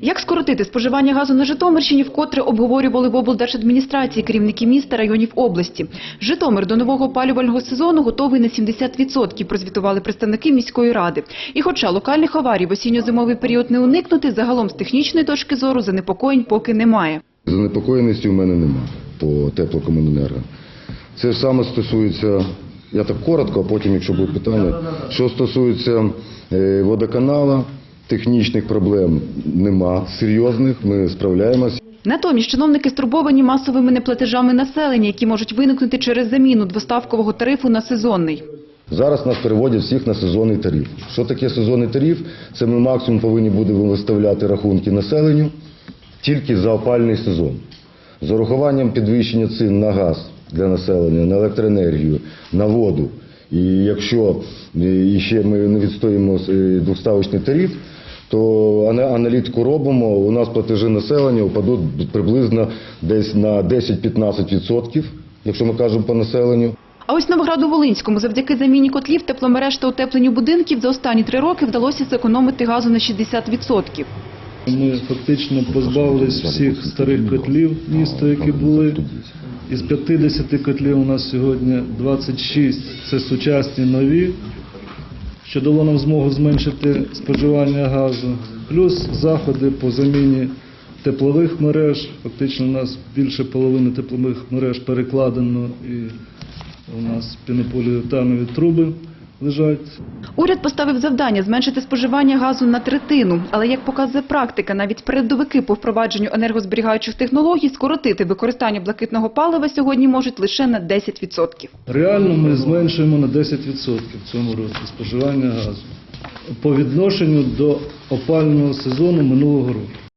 Як скоротити споживання газу на Житомирщині, вкотре обговорювали в облдержадміністрації керівники міст та районів області. Житомир до нового опалювального сезону готовий на 70%, прозвітували представники міської ради. І хоча локальних аварій в осінньо-зимовий період не уникнути, загалом з технічної точки зору занепокоєнь поки немає. Занепокоєності в мене нема по теплокомуненерго. Це ж саме стосується, я так коротко, а потім, якщо будуть питання, що стосується е, водоканала, технічних проблем нема серйозних, ми справляємось. Натомість чиновники стурбовані масовими неплатежами населення, які можуть виникнути через заміну двоставкового тарифу на сезонний. Зараз нас переводять всіх на сезонний тариф. Що таке сезонний тариф? Це ми максимум повинні будемо виставляти рахунки населенню тільки за опальний сезон. З урахуванням підвищення цін на газ для населення, на електроенергію, на воду. І якщо е, і ще ми не відстоїмо е, двоставочний тариф, то ана- аналітику робимо. У нас платежі населення впадуть приблизно десь на 10-15%, якщо ми кажемо по населенню. А ось Новограду-Волинському завдяки заміні котлів, тепломереж та утепленню будинків за останні три роки вдалося зекономити газу на 60%. Ми фактично позбавились всіх старих котлів міста, які були. Із 50 котлів у нас сьогодні 26 – це сучасні нові, що дало нам змогу зменшити споживання газу. Плюс заходи по заміні теплових мереж. Фактично у нас більше половини теплових мереж перекладено і у нас пінополіетанові труби лежать. Уряд поставив завдання зменшити споживання газу на третину. Але, як показує практика, навіть передовики по впровадженню енергозберігаючих технологій скоротити використання блакитного палива сьогодні можуть лише на 10%. Реально ми зменшуємо на 10% в цьому році споживання газу по відношенню до опального сезону минулого року.